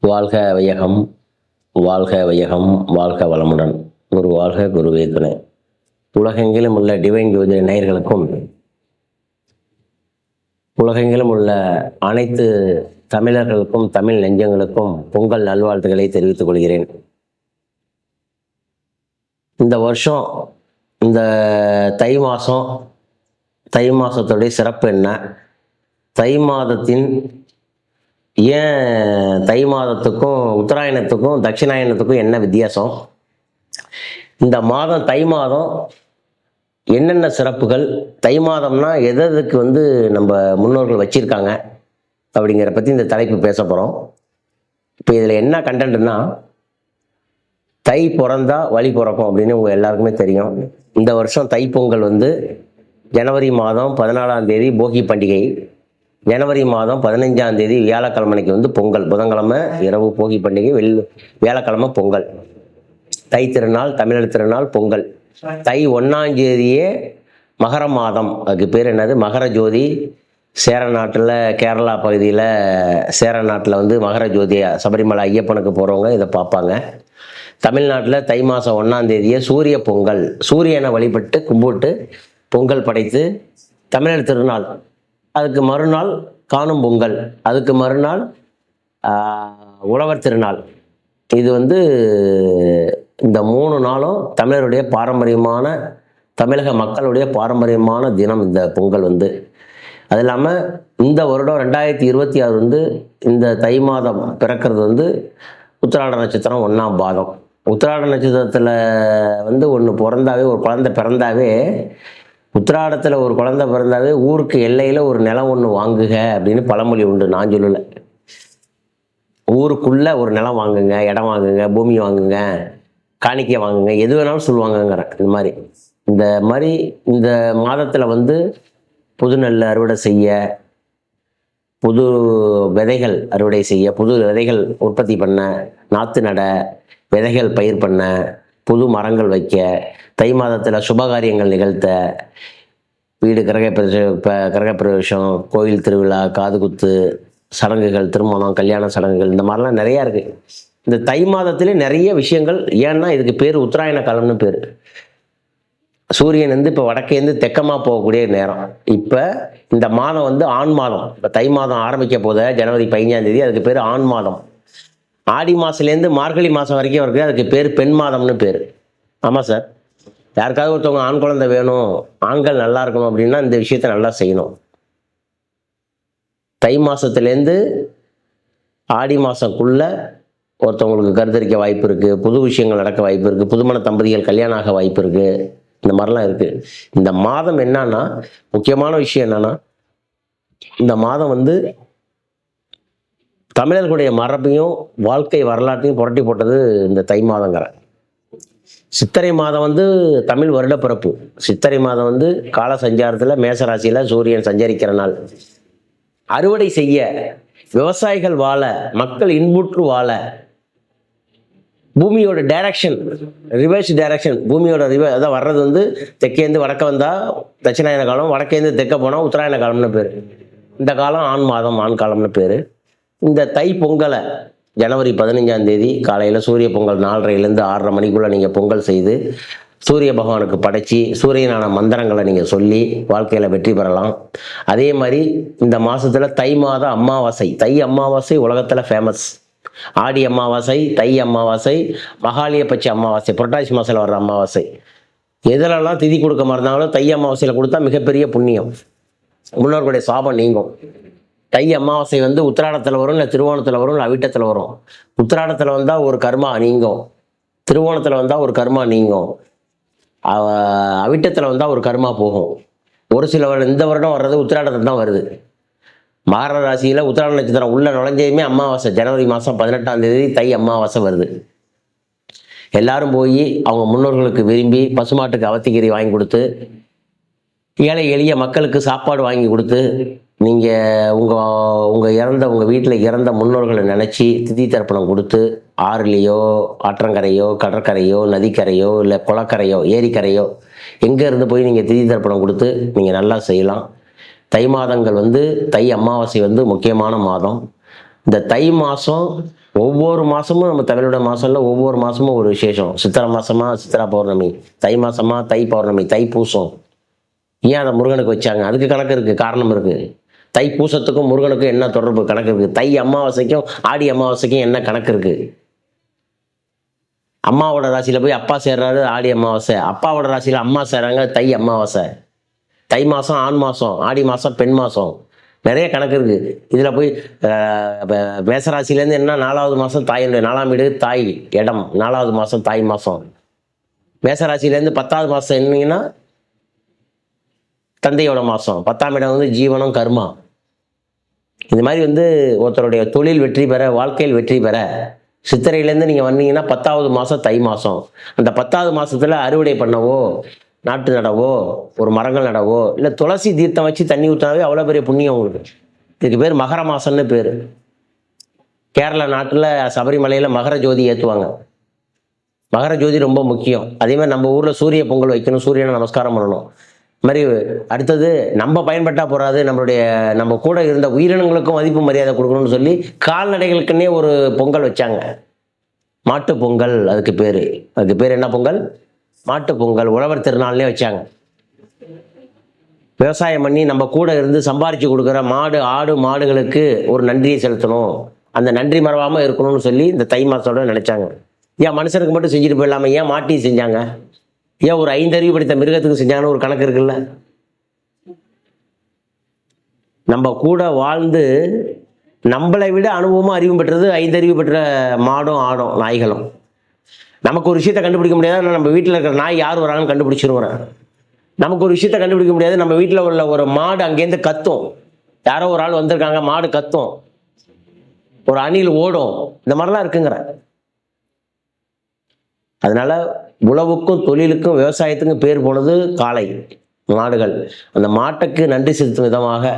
வாழ்க வையகம் வாழ்க வையகம் வாழ்க வளமுடன். குரு வாழ்க குருவே துணை. உலகெங்கிலும் உள்ள டிவைன் ஜோதிட நேயர்களுக்கும் உலகெங்கிலும் உள்ள அனைத்து தமிழர்களுக்கும் தமிழ் நெஞ்சங்களுக்கும் பொங்கல் நல்வாழ்த்துக்களை தெரிவித்துக் கொள்கிறேன். இந்த வருஷம் இந்த தை மாதம் தை மாதத்துடைய சிறப்பு என்ன? தை மாதத்தின் ஏன் தை மாதத்துக்கும் உத்தராயணத்துக்கும் தட்சிணாயணத்துக்கும் என்ன வித்தியாசம்? இந்த மாதம் தை மாதம் என்னென்ன சிறப்புகள்? தை மாதம்னா எது எதுக்கு வந்து நம்ம முன்னோர்கள் வச்சிருக்காங்க? அப்படிங்கிற பற்றி இந்த தலைப்பு பேச போகிறோம் இப்போ இதில் என்ன கண்டென்ட்னா தை பிறந்தா வழி பிறக்கும் அப்படின்னு உங்கள் எல்லாருக்குமே தெரியும். இந்த வருஷம் தைப்பொங்கல் வந்து ஜனவரி மாதம் பதினாலாம் தேதி போகி பண்டிகை. ஜனவரி மாதம் பதினஞ்சாம் தேதி வியாழக்கிழமைக்கு வந்து பொங்கல். புதன்கிழமை இரவு போகி பண்டிகை வெள் வியாழக்கிழமை பொங்கல். தை திருநாள் தமிழர் திருநாள் பொங்கல். தை ஒன்றாம் தேதியே மகர மாதம். அதுக்கு பேர் என்னது? மகர ஜோதி. சேர நாட்டில் கேரளா பகுதியில் சேர நாட்டில் வந்து மகர ஜோதி சபரிமலை ஐயப்பனுக்கு போகிறவங்க இதை பார்ப்பாங்க. தமிழ்நாட்டில் தை மாதம் ஒன்றாம் தேதியே சூரிய பொங்கல். சூரியனை வழிபட்டு கும்பிட்டு பொங்கல் படைத்து தமிழர் திருநாள். அதுக்கு மறுநாள் காணும் பொங்கல். அதுக்கு மறுநாள் உழவர் திருநாள். இது வந்து இந்த மூணு நாளும் தமிழருடைய பாரம்பரியமான தமிழக மக்களுடைய பாரம்பரியமான தினம் இந்த பொங்கல் வந்து. அது இல்லாமல் இந்த வருடம் ரெண்டாயிரத்தி இருபத்தி ஆறு வந்து இந்த தை மாதம் பிறக்கிறது வந்து உத்திராட நட்சத்திரம் ஒன்றாம் பாதம். உத்திராட நட்சத்திரத்தில் வந்து ஒன்று பிறந்தாவே ஒரு குழந்தை பிறந்தாவே உத்திராடத்தில் ஒரு குழந்தை பிறந்தாவே ஊருக்கு எல்லையில் ஒரு நிலம் ஒன்று வாங்குக அப்படின்னு பழமொழி உண்டு. நான் சொல்லலை. ஊருக்குள்ளே ஒரு நிலம் வாங்குங்க இடம் வாங்குங்க பூமி வாங்குங்க காணிக்கை வாங்குங்க எது வேணாலும் சொல்லுவாங்கங்கிறேன் இந்த மாதிரி. இந்த மாதிரி இந்த மாதத்தில் வந்து புது நெல் அறுவடை செய்ய புது விதைகள் அறுவடை செய்ய புது விதைகள் உற்பத்தி பண்ண நாற்று நட விதைகள் பயிர் பண்ண புது மரங்கள் வைக்க தை மாதத்தில் சுபகாரியங்கள் நிகழ்த்த வீடு கிரகப்பிரவேசம் இப்போ கோயில் திருவிழா காதுகுத்து சடங்குகள் திருமணம் கல்யாண சடங்குகள் இந்த மாதிரிலாம் நிறையா இருக்குது இந்த தை மாதத்திலே நிறைய விஷயங்கள் ஏன்னா இதுக்கு பேர் உத்தராயண காலம்னு பேர். சூரியன் வந்து இப்போ வடக்கேந்து தெக்கமாக போகக்கூடிய நேரம். இப்போ இந்த மாதம் வந்து ஆண் மாதம். இப்போ தை மாதம் ஆரம்பிக்க போத ஜனவரி பதினஞ்சாம் தேதி அதுக்கு பேர் ஆண் மாதம். ஆடி மாதத்துலேருந்து மார்கழி மாதம் வரைக்கும் இருக்குது அதுக்கு பேர் பெண் மாதம்னு பேர். ஆமாம் சார். யாருக்காவது ஒருத்தவங்க ஆண் குழந்தை வேணும் ஆண்கள் நல்லா இருக்கணும் அப்படின்னா இந்த விஷயத்த நல்லா செய்யணும். தை மாதத்துலேருந்து ஆடி மாதக்குள்ள ஒருத்தவங்களுக்கு கருத்தரிக்க வாய்ப்பு இருக்குது புது விஷயங்கள் நடக்க வாய்ப்பு இருக்குது புதுமண தம்பதிகள் கல்யாணம் ஆக வாய்ப்பு இருக்குது இந்த மாதிரிலாம் இருக்குது இந்த மாதம் என்னன்னா முக்கியமான விஷயம் என்னன்னா இந்த மாதம் வந்து தமிழர்களுடைய மரபையும் வாழ்க்கை வரலாற்றையும் புரட்டி போட்டது இந்த தை மாதங்கிற சித்திரை மாதம் வந்து தமிழ் வருட பிறப்பு சித்திரை மாதம் வந்து கால சஞ்சாரத்தில் மேசராசியில் சூரியன் சஞ்சரிக்கிற நாள். அறுவடை செய்ய விவசாயிகள் வாழ மக்கள் இன்புற்று வாழ பூமியோட டைரக்ஷன் ரிவர்ஸ் டைரக்ஷன் பூமியோட ரிவ அதான் வர்றது வந்து தெற்கேந்து வடக்க வந்தால் தட்சிணாயன காலம் வடக்கேந்து தெற்க போனால் உத்தராயண காலம்னு பேர். இந்த காலம் ஆண் மாதம் ஆண் காலம்னு பேர். இந்த தை பொங்கலை ஜனவரி பதினஞ்சாம் தேதி காலையில் சூரிய பொங்கல் நாலரைலேருந்து ஆறரை மணிக்குள்ளே நீங்கள் பொங்கல் செய்து சூரிய பகவானுக்கு படைச்சி சூரியனான மந்திரங்களை நீங்கள் சொல்லி வாழ்க்கையில் வெற்றி பெறலாம். அதே மாதிரி இந்த மாதத்தில் தை மாத அமாவாசை தை அமாவாசை உலகத்தில் ஃபேமஸ் ஆடி அமாவாசை தை அமாவாசை மகாலியபட்ச அமாவாசை புரட்டாசி மாதத்தில் வர்ற அமாவாசை. எதிலெல்லாம் திதி கொடுக்க மறந்தாங்களோ தை அமாவாசையில் கொடுத்தா மிகப்பெரிய புண்ணியம். முன்னோர்களுடைய சாபம் நீங்கும். தை அமாவாசை வந்து உத்திராடத்தில் வரும் இல்லை திருவோணத்தில் வரும் இல்லை அவிட்டத்தில் வரும். உத்திராடத்தில் வந்தால் ஒரு கர்மா நீங்கும். திருவோணத்தில் வந்தால் ஒரு கர்மா நீங்கும். அவிட்டத்தில் வந்தால் ஒரு கர்மா போகும். ஒரு சில இந்த வருடம் வர்றது உத்திராடத்தில் தான் வருது. மகர ராசியில் உத்திராட நட்சத்திரம் உள்ள நுழைஞ்சதுமே அமாவாசை ஜனவரி மாதம் பதினெட்டாம் தேதி தை அமாவாசை வருது. எல்லாரும் போய் அவங்க முன்னோர்களுக்கு விரும்பி பசுமாட்டுக்கு அவத்திக்கீரை வாங்கி கொடுத்து ஏழை எளிய மக்களுக்கு சாப்பாடு வாங்கி கொடுத்து நீங்கள் உங்கள் உங்கள் இறந்த உங்கள் வீட்டில் இறந்த முன்னோர்களை நினச்சி திதி தர்ப்பணம் கொடுத்து ஆறுலேயோ ஆற்றங்கரையோ கடற்கரையோ நதிக்கரையோ இல்லை குளக்கரையோ ஏரிக்கரையோ எங்கே இருந்து போய் நீங்கள் திதி தர்ப்பணம் கொடுத்து நீங்கள் நல்லா செய்யலாம். தை மாதங்கள் வந்து தை அமாவாசை வந்து முக்கியமான மாதம். இந்த தை மாதம் ஒவ்வொரு மாதமும் நம்ம தமிழோட மாதம்ல ஒவ்வொரு மாதமும் ஒரு விசேஷம். சித்திரை மாதமாக சித்திரா பௌர்ணமி தை மாதமாக தை பௌர்ணமி தை பூசம். ஏன் அதை முருகனுக்கு வச்சாங்க? அதுக்கு கணக்கு இருக்குது காரணம் இருக்குது தை பூசத்துக்கும் முருகனுக்கும் என்ன தொடர்பு கணக்கு இருக்குது தை அமாவாசைக்கும் ஆடி அமாவாசைக்கும் என்ன கணக்கு இருக்குது அம்மாவோட ராசியில் போய் அப்பா சேர்றாரு ஆடி அமாவாசை. அப்பாவோட ராசியில் அம்மா சேர்றாங்க தை அமாவாசை. தை மாதம் ஆண் மாதம் ஆடி மாதம் பெண் மாதம் நிறைய கணக்கு இருக்குது இதில் போய் மேசராசிலேருந்து என்ன நாலாவது மாதம் தாயினுடைய நாலாம் வீடு தாய் இடம். நாலாவது மாதம் தாய் மாதம் மேசராசிலேருந்து பத்தாவது மாதம் என்னங்கன்னா தந்தையோட மாதம் பத்தாம் இடம் வந்து ஜீவனம் கர்மா. இந்த மாதிரி வந்து ஒருத்தருடைய தொழில் வெற்றி பெற வாழ்க்கையில் வெற்றி பெற சித்திரையிலேருந்து நீங்கள் வந்தீங்கன்னா பத்தாவது மாதம் தை மாதம் அந்த பத்தாவது மாதத்தில் அறுவடை பண்ணவோ நாட்டு நடவோ ஒரு மரங்கள் நடவோ இல்லை துளசி தீர்த்தம் வச்சு தண்ணி ஊற்றினாவே அவ்வளோ பெரிய புண்ணியம் உங்களுக்கு. இதுக்கு பேர் மகர மாசம்னு பேர். கேரளா நாட்டில் சபரிமலையில் மகர ஜோதி ஏற்றுவாங்க மகர ஜோதி ரொம்ப முக்கியம். அதே மாதிரி நம்ம ஊரில் சூரிய பொங்கல் வைக்கணும் சூரியனை நமஸ்காரம் பண்ணணும். மாதிரி அடுத்தது நம்ம பயன்பட்டால் போகாது நம்மளுடைய நம்ம கூட இருந்த உயிரினங்களுக்கும் மதிப்பு மரியாதை கொடுக்கணும்னு சொல்லி கால்நடைகளுக்குன்னே ஒரு பொங்கல் வச்சாங்க. மாட்டு பொங்கல் அதுக்கு பேர். அதுக்கு பேர் என்ன பொங்கல்? மாட்டு பொங்கல். உழவர் திருநாள்னே வச்சாங்க. விவசாயம் பண்ணி நம்ம கூட இருந்து சம்பாரித்து கொடுக்குற மாடு ஆடு மாடுகளுக்கு ஒரு நன்றியை செலுத்தணும். அந்த நன்றி மறவாமல் இருக்கணும்னு சொல்லி இந்த தை மாதத்தோட நினச்சாங்க. ஏன் மனுஷனுக்கு மட்டும் செஞ்சுட்டு போயிடலாமா? ஏன் மாட்டி செஞ்சாங்க? ஏன் ஒரு ஐந்தறிவு படித்த மிருகத்துக்கு செஞ்சாங்கன்னு ஒரு கணக்கு இருக்குல்ல? நம்ம கூட வாழ்ந்து நம்மளை விட அனுபவமாக அறிவும் பெற்றது ஐந்தறிவு பெற்ற மாடும் ஆடும் நாய்களும். நமக்கு ஒரு விஷயத்தை கண்டுபிடிக்க முடியாது? நம்ம வீட்டில் இருக்கிற நாய் யார் வராங்கன்னு கண்டுபிடிச்சிருவோம் நமக்கு ஒரு விஷயத்தை கண்டுபிடிக்க முடியாது. நம்ம வீட்டில் உள்ள ஒரு மாடு அங்கேருந்து கத்தும். யாரோ ஒரு ஆள் வந்திருக்காங்க மாடு கத்தும். ஒரு அணில் ஓடும். இந்த மாதிரிலாம் இருக்குங்கிற. அதனால உழவுக்கும் தொழிலுக்கும் விவசாயத்துக்கும் பேர் போனது காளை மாடுகள். அந்த மாட்டுக்கு நன்றி செலுத்தும் விதமாக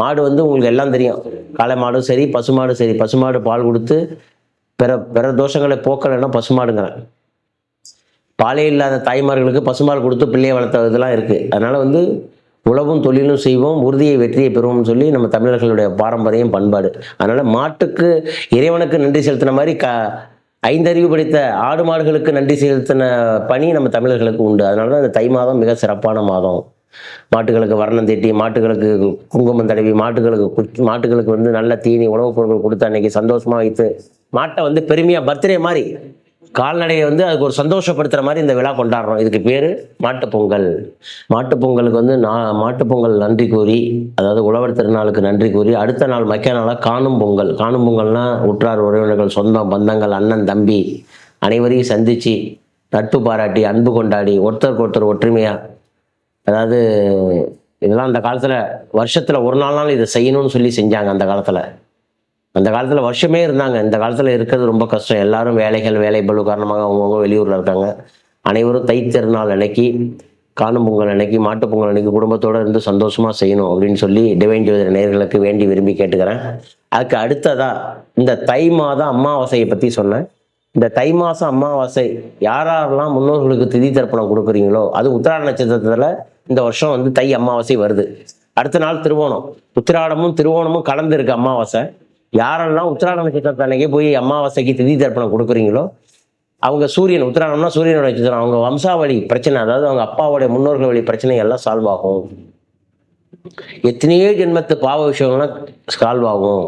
மாடு வந்து உங்களுக்கு எல்லாம் தெரியும். காளை மாடும் சரி பசுமாடும் சரி. பசுமாடு பால் கொடுத்து பிற பிற தோஷங்களை போக்கலைன்னா பசுமாடுங்கிறேன் பாலே இல்லாத தாய்மார்களுக்கு பசுமால் கொடுத்து பிள்ளையை வளர்த்த இதெல்லாம் இருக்குது அதனால் வந்து உழவும் தொழிலும் செய்வோம் உறுதியை வெற்றியை பெறுவோம்னு சொல்லி நம்ம தமிழர்களுடைய பாரம்பரியம் பண்பாடு. அதனால் மாட்டுக்கு இறைவனுக்கு நன்றி செலுத்தின மாதிரி க ஐந்தறிவு படித்த ஆடு மாடுகளுக்கு நன்றி செலுத்தின பணி நம்ம தமிழர்களுக்கு உண்டு. அதனால தான் இந்த தை மாதம் மிக சிறப்பான மாதம். மாட்டுகளுக்கு வர்ணம் தீட்டி மாட்டுகளுக்கு குங்குமம் தடவி மாட்டுகளுக்கு மாட்டுகளுக்கு வந்து நல்ல தீனி உணவுப் பொருட்கள் கொடுத்து அன்னைக்கு சந்தோஷமாக வைத்து மாட்டை வந்து பெருமையாக பர்த்டே மாதிரி கால்நடையை வந்து அதுக்கு ஒரு சந்தோஷப்படுத்துகிற மாதிரி இந்த விழா கொண்டாடுறோம். இதுக்கு பேர் மாட்டுப்பொங்கல் மாட்டுப்பொங்கலுக்கு வந்து நான் மாட்டுப்பொங்கல் நன்றி கூறி அதாவது உழவர் திருநாளுக்கு நன்றி கூறி அடுத்த நாள் மக்கிய நாளாக காணும் பொங்கல். காணும் பொங்கல்னா உற்றார் உறவினர்கள் சொந்தம் பந்தங்கள் அண்ணன் தம்பி அனைவரையும் சந்தித்து நட்பு பாராட்டி அன்பு கொண்டாடி ஒருத்தருக்கு ஒருத்தர் ஒற்றுமையாக அதாவது இதெல்லாம் அந்த காலத்தில் வருஷத்தில் ஒரு நாள் நாள் இதை செய்யணும்னு சொல்லி செஞ்சாங்க அந்த காலத்தில். அந்த காலத்தில் வருஷமே இருந்தாங்க. இந்த காலத்தில் இருக்கிறது ரொம்ப கஷ்டம். எல்லாரும் வேலைகள் வேலை பலு காரணமாக அவங்கவுங்க வெளியூரில் இருக்காங்க. அனைவரும் தைத்திருநாள் அன்னைக்கு காணும் பொங்கல் அன்னைக்கு மாட்டுப் பொங்கல் அன்னைக்கு குடும்பத்தோடு இருந்து சந்தோஷமாக செய்யணும் அப்படின்னு சொல்லி டிவைன் ஜோதிட நேர்களுக்கு வேண்டி விரும்பி கேட்டுக்கிறேன். அதுக்கு அடுத்ததாக இந்த தை மாதம் அமாவாசையை பற்றி சொன்னேன். இந்த தை மாதம் அமாவாசை யாரெல்லாம் முன்னோர்களுக்கு திதி தர்ப்பணம் கொடுக்குறீங்களோ அது உத்திராட நட்சத்திரத்தில் இந்த வருஷம் வந்து தை அமாவாசை வருது. அடுத்த நாள் திருவோணம். உத்திராடமும் திருவோணமும் கலந்து இருக்கு அமாவாசை. யாரெல்லாம் உத்திராட நட்சத்திரத்தை அன்னைக்கு போய் அமாவாசைக்கு திதி தர்ப்பணம் கொடுக்குறீங்களோ அவங்க சூரியன் உத்திராடம்னா சூரியனோட நட்சத்திரம். அவங்க வம்சாவளி பிரச்சனை அதாவது அவங்க அப்பாவோட முன்னோர்கள் வழி பிரச்சனை எல்லாம் சால்வ் ஆகும். எத்தனையோ ஜென்மத்து பாவ விஷயங்கள்லாம் சால்வ் ஆகும்.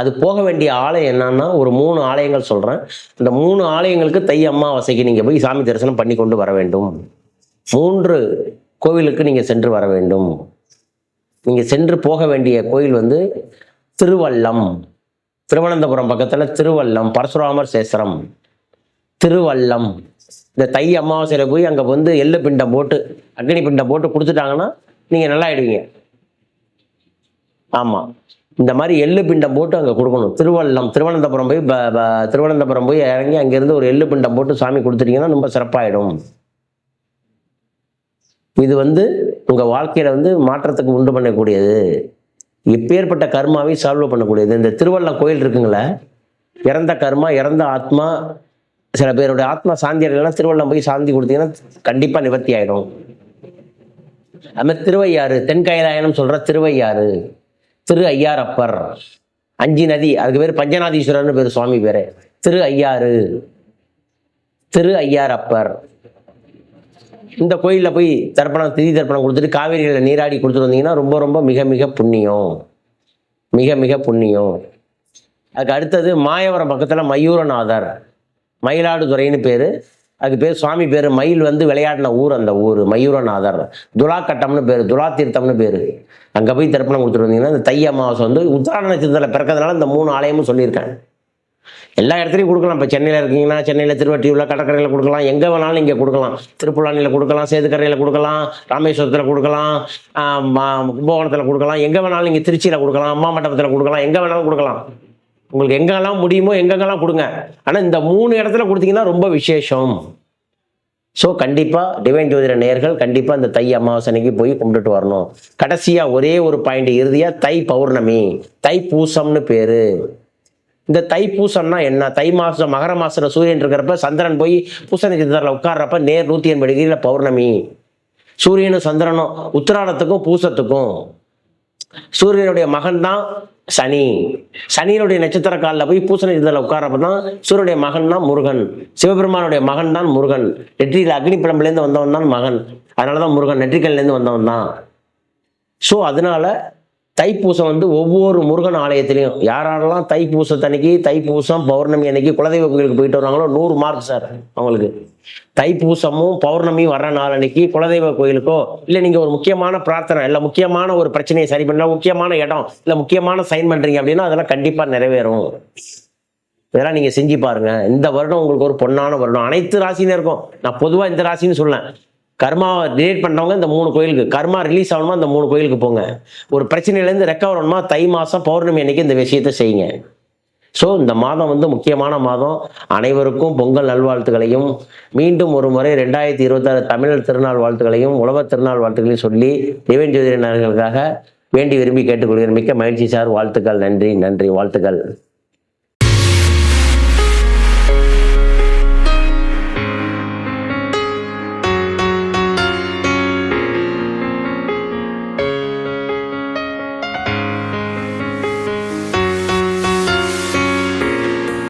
அது போக வேண்டிய ஆலயம் என்னன்னா ஒரு மூணு ஆலயங்கள் சொல்கிறேன் இந்த மூணு ஆலயங்களுக்கு தை அமாவாசைக்கு நீங்கள் போய் சாமி தரிசனம் பண்ணி கொண்டு வர வேண்டும். மூன்று கோவிலுக்கு நீங்கள் சென்று வர வேண்டும். நீங்கள் சென்று போக வேண்டிய கோயில் வந்து திருவல்லம் திருவனந்தபுரம் பக்கத்தில் திருவல்லம் பரசுராமர் சேசரம் திருவல்லம் இந்த தை அமாவாசையில் போய் அங்கே வந்து எள்ளு பிண்டம் போட்டு அக்னி பிண்டம் போட்டு கொடுத்துட்டாங்கன்னா நீங்கள் நல்லா ஆயிடுவீங்க ஆமாம் இந்த மாதிரி எள்ளு பிண்டம் போட்டு அங்கே கொடுக்கணும். திருவல்லம் திருவனந்தபுரம் போய் திருவனந்தபுரம் போய் இறங்கி அங்கேருந்து ஒரு எள்ளு பிண்டம் போட்டு சாமி கொடுத்துட்டீங்கன்னா ரொம்ப சிறப்பாயிடும். இது வந்து உங்கள் வாழ்க்கையில் வந்து மாற்றத்துக்கு உண்டு பண்ணக்கூடியது. எப்பேற்பட்ட கர்மாவையும் சால்வ் பண்ணக்கூடியது. இந்த திருவல்லம் கோயில் இருக்குங்களே இறந்த கர்மா இறந்த ஆத்மா சில பேருடைய ஆத்மா சாந்தி அடையலாம் திருவள்ளம் போய் சாந்தி கொடுத்தீங்கன்னா கண்டிப்பாக நிவர்த்தி ஆயிடும். அதுமாதிரி திருவையாறு தென்கைலாயனம் சொல்கிற திருவையாறு திரு ஐயாரப்பர் அஞ்சு நதி அதுக்கு பேர் பஞ்சநாதீஸ்வரர்னு பேர் சுவாமி பேர். திரு ஐயாறு திரு ஐயாரப்பர் இந்த கோயிலில் போய் தர்ப்பணம் திதி தர்ப்பணம் கொடுத்துட்டு காவேரியில் நீராடி கொடுத்துட்டு வந்தீங்கன்னா ரொம்ப ரொம்ப மிக மிக புண்ணியம். மிக மிக புண்ணியம். அதுக்கு அடுத்தது மாயவரம் பக்கத்தில் மயூரநாதர். மயிலாடுதுறைன்னு பேர். அதுக்கு பேர் சுவாமி பேர் மயில் வந்து விளையாடின ஊர் அந்த ஊர் மயூரநாதர். துலாக்கட்டம்னு பேர் துலா தீர்த்தம்னு பேர். அங்கே போய் தர்ப்பணம் கொடுத்துட்டு வந்தீங்கன்னா இந்த தை அமாவாசை வந்து உத்தராட நட்சத்திரத்தில் பிறக்கிறதுனால இந்த மூணு ஆலயமும் சொல்லியிருக்கேன். எல்லா இடத்துலையும் கொடுக்கலாம். இப்போ சென்னையில் இருக்கீங்கன்னா சென்னையில் திருவட்டியூரில் கடற்கரையில் கொடுக்கலாம். எங்கே வேணாலும் இங்கே கொடுக்கலாம். திருப்புலானியில் கொடுக்கலாம் சேதுக்கரையில் கொடுக்கலாம் ராமேஸ்வரத்தில் கொடுக்கலாம் கும்பகோணத்தில் கொடுக்கலாம். எங்கே வேணாலும் நீங்கள் திருச்சியில் கொடுக்கலாம் அம்மா மண்டபத்தில் கொடுக்கலாம் எங்கே வேணாலும் கொடுக்கலாம். உங்களுக்கு எங்கெல்லாம் முடியுமோ எங்கெங்கெல்லாம் கொடுங்க. ஆனால் இந்த மூணு இடத்துல கொடுத்தீங்கன்னா ரொம்ப விசேஷம். ஸோ கண்டிப்பாக டிவைன் ஜோதிட நேயர்கள் கண்டிப்பாக இந்த தை அமாவாசனைக்கு போய் கும்பிட்டுட்டு வரணும். கடைசியாக ஒரே ஒரு பாயிண்ட் இறுதியாக தை பௌர்ணமி. தை பூசம்னு பேர். இந்த தை பூசம்னா என்ன? தை மாதம் மகர மாசத்துல சூரியன் இருக்கிறப்ப சந்திரன் போய் பூச நட்சத்திரத்தில் உட்கார்றப்ப நேர் நூற்றி எண்பது டிகிரியில் பௌர்ணமி. சூரியனும் சந்திரனும் உத்திராடத்துக்கும் பூசத்துக்கும். சூரியனுடைய மகன் தான் சனி. சனியினுடைய நட்சத்திர காலில் போய் பூச நட்சத்திரத்தில் உட்காரப்ப தான் சூரியனுடைய மகன் தான் முருகன். சிவபெருமானுடைய மகன் தான் முருகன். நெற்றியில் அக்னி பிளம்புலேருந்து வந்தவன் தான் மகன். அதனால தான் முருகன் நெற்றிக்கல்லேருந்து வந்தவன் தான். ஸோ அதனால தைப்பூசம் வந்து ஒவ்வொரு முருகன் ஆலயத்திலையும். யார் யாரெல்லாம் தைப்பூசத்தன்னைக்கு தைப்பூசம் பௌர்ணமி அன்னைக்கு குலதெய்வ கோயிலுக்கு போயிட்டு வராங்களோ நூறு மார்க் சார் அவங்களுக்கு. தைப்பூசமும் பௌர்ணமியும் வர்ற நாள் அன்னைக்கு குலதெய்வ கோயிலுக்கோ இல்லை நீங்கள் ஒரு முக்கியமான பிரார்த்தனை இல்லை முக்கியமான ஒரு பிரச்சனையை சரி பண்ணலாம் முக்கியமான இடம் இல்லை முக்கியமான சைன் பண்ணுறீங்க அப்படின்னா அதெல்லாம் கண்டிப்பாக நிறைவேறும். இதெல்லாம் நீங்கள் செஞ்சு பாருங்க. இந்த வருடம் உங்களுக்கு ஒரு பொன்னான வருடம். அனைத்து ராசினருக்கும் நான் பொதுவாக இந்த ராசின்னு சொல்லேன் கர்மாவை ரிலேட் பண்ணவங்க இந்த மூணு கோயிலுக்கு கர்மா ரிலீஸ் ஆகணுமா இந்த மூணு கோயிலுக்கு போங்க. ஒரு பிரச்சனையிலேருந்து ரெக்கவர் ஆகணுமா தை மாதம் பௌர்ணமி அன்னைக்கு இந்த விஷயத்தை செய்யுங்க. ஸோ இந்த மாதம் வந்து முக்கியமான மாதம். அனைவருக்கும் பொங்கல் நல்வாழ்த்துக்களையும் மீண்டும் ஒரு முறை ரெண்டாயிரத்தி இருபத்தாறு தமிழர் திருநாள் வாழ்த்துக்களையும் உலக திருநாள் வாழ்த்துக்களையும் சொல்லி டிவைன் ஜோதிடர்களுக்காக வேண்டி விரும்பி கேட்டுக்கொள்கிறேன். மிக்க மகிழ்ச்சி சார் வாழ்த்துக்கள் நன்றி நன்றி வாழ்த்துக்கள்.